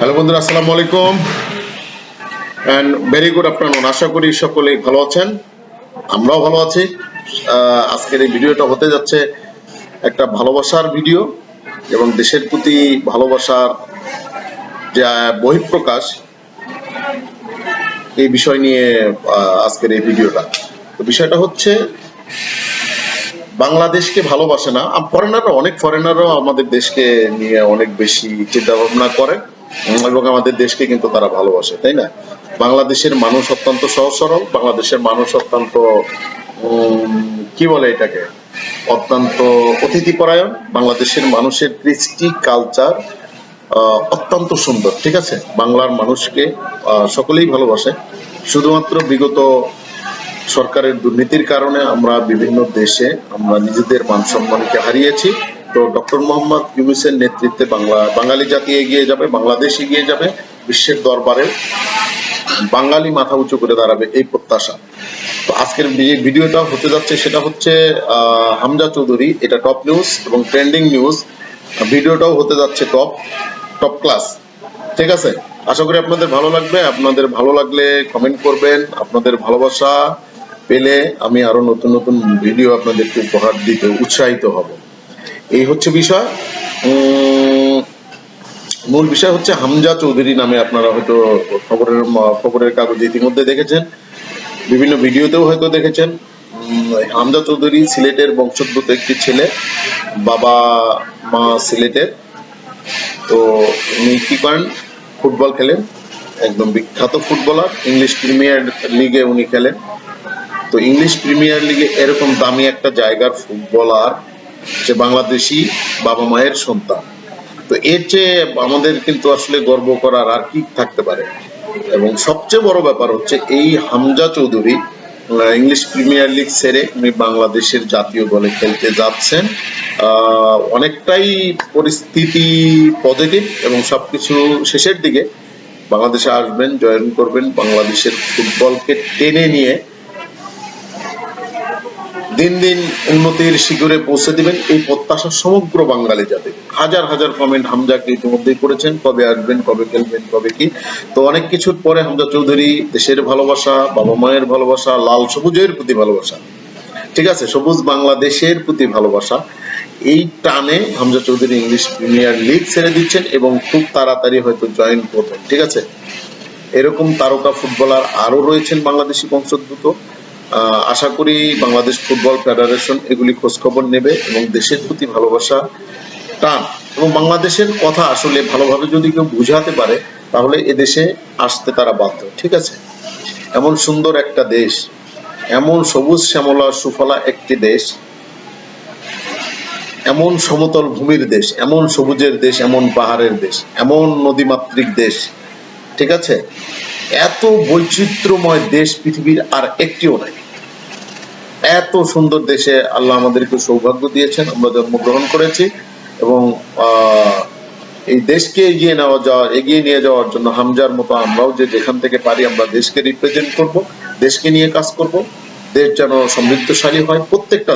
Hello বন্ধুরা আসসালামু আলাইকুম। অ্যান্ড ভেরি গুড আফটারনুন আশা করি সকলেই ভালো আছেন। আমরাও ভালো আছি। আজকের এই ভিডিওটা হতে যাচ্ছে একটা ভালোবাসার ভিডিও এবং দেশের প্রতি ভালোবাসার যে বহিঃপ্রকাশ এই বিষয় নিয়ে আজকের এই ভিডিওটা। তো বিষয়টা হচ্ছে বাংলাদেশকে ভালোবাসে না। ফরেনাররা অনেক ফরেনারও আমাদের দেশকে নিয়ে অনেক বেশি চিন্তা ভাবনা করে। উম, এবং আমাদের দেশকে কিন্তু তারা ভালোবাসে, তাই না? বাংলাদেশের মানুষ অত্যন্ত সহজ সরল, বাংলাদেশের মানুষ অত্যন্ত কি বলে এটাকে? অত্যন্ত অতিথিপরায়ণ, বাংলাদেশের মানুষের কৃষ্টি কালচার অত্যন্ত সুন্দর, ঠিক আছে? বাংলার মানুষকে সকলেই ভালোবাসে। শুধুমাত্র বিগত সরকারের দুর্নীতির কারণে আমরা বিভিন্ন দেশে আমরা নিজেদের মান সম্মানকে হারিয়েছি। তো ডক্টর মোহাম্মদ ইউনুসের নেতৃত্বে বাংলা, বাঙালি জাতি এগিয়ে যাবে, বাংলাদেশ এগিয়ে যাবে, বিশ্বের দরবারে বাঙালি মাথা উঁচু করে দাঁড়াবে এই প্রত্যাশা। তো আজকের যে ভিডিওটা হতে যাচ্ছে সেটা হচ্ছে হামজা চৌধুরী, এটা টপ নিউজ এবং ট্রেন্ডিং নিউজ। ভিডিওটাও হতে যাচ্ছে টপ টপ ক্লাস। ঠিক আছে? আশা করি আপনাদের ভালো লাগবে। আপনাদের ভালো লাগলে কমেন্ট করবেন। আপনাদের ভালোবাসা পেলে আমি আরও নতুন নতুন ভিডিও আপনাদেরকে উপহার দিতে উৎসাহিত হব। এই হচ্ছে বিষয়। মূল বিষয় হচ্ছে হামজা চৌধুরী নামে আপনারা হয়তো খবরের খবরের কাগজে ইতিমধ্যে দেখেছেন। বিভিন্ন ভিডিওতেও হয়তো দেখেছেন। হামজা চৌধুরী সিলেটের বংশোদ্ভূত একটি ছেলে, বাবা, মা সিলেটের। তো উনি কি করেন? ফুটবল খেলেন, একদম বিখ্যাত ফুটবলার। ইংলিশ প্রিমিয়ার লিগে উনি খেলেন। তো ইংলিশ প্রিমিয়ার লিগে এরকম দামি একটা জায়গার ফুটবলার যে বাংলাদেশি বাবা মায়ের সন্তান। তো এর চেয়ে আমাদের কিন্তু আসলে গর্ব করার আর কি থাকতে পারে? এবং সবচেয়ে বড় ব্যাপার হচ্ছে এই Hamza Choudhury English premier league সেরে উনি বাংলাদেশের জাতীয় দলে খেলতে যাচ্ছেন। অনেকটাই পরিস্থিতি পজিটিভ এবং সবকিছু শেষের দিকে বাংলাদেশে আসবেন, জয়েন করবেন, বাংলাদেশের ফুটবলকে টেনে নিয়ে দিন দিন উন্নতির শিখরে পৌঁছে দিবেন এই প্রত্যাশা সমগ্র বাঙালি জাতি। হাজার হাজার কমেন্ট হামজাকে ইতিমধ্যেই করেছেন, কবে আসবেন, কবে খেলবেন, কবে কি? তো অনেক কিছুর পরে হামজা চৌধুরী দেশের ভালোবাসা, বাবা মায়ের ভালোবাসা, লাল সবুজের প্রতি ভালোবাসা। ঠিক আছে, সবুজ বাংলাদেশের প্রতি ভালোবাসা। এই টানে Hamza Choudhury English premier league ছেড়ে দিচ্ছেন এবং খুব তাড়াতাড়ি হয়তো জয়েন করবেন। ঠিক আছে? এরকম তারকা ফুটবলার আরও রয়েছেন বাংলাদেশি বংশোদ্ভূত। আশা করি বাংলাদেশ ফুটবল ফেডারেশন এগুলি খোঁজখবর নেবে এবং দেশের প্রতি ভালোবাসা টান। এবং বাংলাদেশের কথা আসলে ভালোভাবে যদি কেউ বুঝাতে পারে, তাহলে এদেশে আসতে তারা বাধ্য, ঠিক আছে? এমন সুন্দর একটা দেশ, এমন সবুজ শ্যামলা সুফলা একটি দেশ, এমন সমতল ভূমির দেশ, এমন সবুজের দেশ, এমন পাহাড়ের দেশ, এমন নদীমাতৃক দেশ, ঠিক আছে? এত বৈচিত্র্যময় দেশ পৃথিবীর আর একটিও নাই। এত সুন্দর দেশে আল্লাহ আমাদেরকে সৌভাগ্য দিয়েছেন, আমরা জন্মগ্রহণ করেছি এবং এই দেশকে এগিয়ে নেওয়া যাওয়া এগিয়ে নিয়ে যাওয়ার জন্য হামজার মতো আমরাও যে যেখান থেকে পারি আমরা দেশকে রিপ্রেজেন্ট করব, দেশকে নিয়ে কাজ করব, দেশ যেন সমৃদ্ধশালী হয়, প্রত্যেকটা